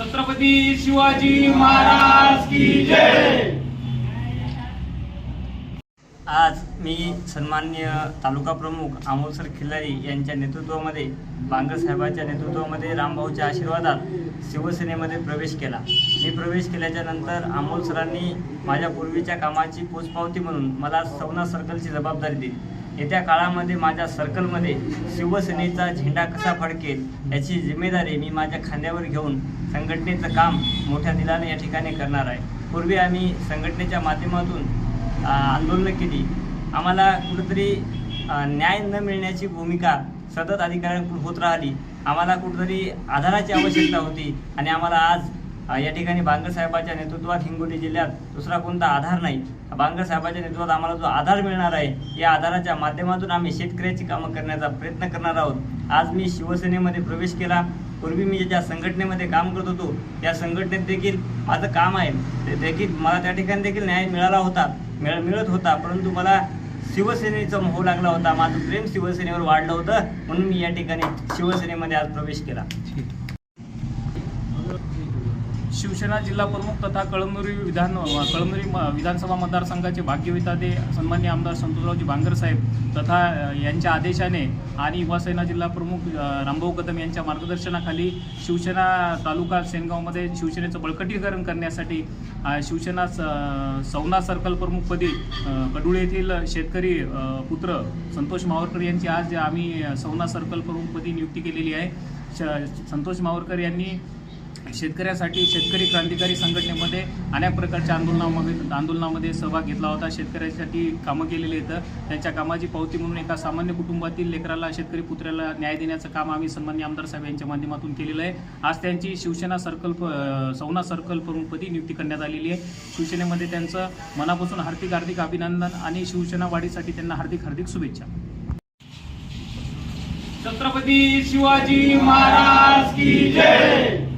छत्रपती शिवाजी महाराज की जय. आज मी सन्मान्य तालुका प्रमुख अमोलसर खिल्लारी यांच्या नेतृत्वामध्ये बांगरसाहेबांच्या नेतृत्वामध्ये रामभाऊच्या आशीर्वादात शिवसेनेमध्ये प्रवेश केला. मी प्रवेश केल्याच्यानंतर अमोल सरांनी माझ्या पूर्वीच्या कामाची पोचपावती म्हणून मला सवना सर्कलची जबाबदारी दिली. येत्या काळामध्ये माझ्या सर्कलमध्ये शिवसेनेचा झेंडा कसा फडकेल याची जिम्मेदारी मी माझ्या खांद्यावर घेऊन संघटनेचं काम मोठ्या दिलाने या ठिकाणी करणार आहे. पूर्वी आम्ही संघटनेच्या माध्यमातून आंदोलनं केली. आम्हाला कुठंतरी न्याय न मिळण्याची भूमिका सतत अधिकाऱ्यांकडून होत राहिली. आम्हाला कुठंतरी आधाराची आवश्यकता होती आणि आम्हाला आज या ठिकाणी बांगर साहेबाच्या नेतृत्वात हिंगोली जिल्ह्यात दुसरा कोणता आधार नाही. बांगर साहेबाच्या नेतृत्वात आम्हाला जो आधार मिळणार आहे या आधाराच्या माध्यमातून आम्ही शेतकऱ्याची कामं करण्याचा प्रयत्न करणार आहोत. आज मी शिवसेनेमध्ये प्रवेश केला. पूर्वी मी ज्या संघटनेमध्ये काम करत होतो त्या संघटनेत देखील माझं काम आहे. ते देखील मला त्या ठिकाणी देखील न्याय मिळाला होता मिळ मिळत होता परंतु मला शिवसेनेचा मोह लागला होता. माझं प्रेम शिवसेनेवर वाढलं होतं म्हणून मी या ठिकाणी शिवसेनेमध्ये आज प्रवेश केला. शिवसेना जिल्हा प्रमुख तथा कळमनुरी विधान कळमनुरी म- विधानसभा मतदारसंघाचे भाग्यविताते सन्मान्य आमदार संतोषरावजी भांगर साहेब तथा यांच्या आदेशाने आणि युवासेना जिल्हा प्रमुख रामभाऊ कदम यांच्या मार्गदर्शनाखाली शिवसेना तालुका सेनगावमध्ये शिवसेनेचं बळकटीकरण करण्यासाठी शिवसेना स- सवना सर्कल प्रमुखपदी कडुळे येथील शेतकरी पुत्र संतोष मावरकर यांची आज आम्ही सवना सर्कल प्रमुखपदी नियुक्ती केलेली आहे. श संतोष मावरकर यांनी शेतकऱ्यासाठी शेतकरी क्रांतिकारी संघटनेमध्ये अनेक प्रकारच्या आंदोलनामध्ये आंदोलनामध्ये सहभाग घेतला होता. शेतकऱ्यासाठी कामं केलेले आहेत. त्यांच्या कामाची पावती म्हणून एका सामान्य कुटुंबातील लेकराला शेतकरी पुत्र्याला न्याय देण्याचं काम आम्ही सन्मान्य आमदार साहेब यांच्या माध्यमातून केलेलं आहे. आज त्यांची शिवसेना सर्कल सौना सर्कल प्रमुखपदी नियुक्ती करण्यात आलेली आहे. शिवसेनेमध्ये त्यांचं मनापासून हार्दिक हार्दिक अभिनंदन आणि शिवसेना वाढीसाठी त्यांना हार्दिक हार्दिक शुभेच्छा. छत्रपती शिवाजी महाराज की जय!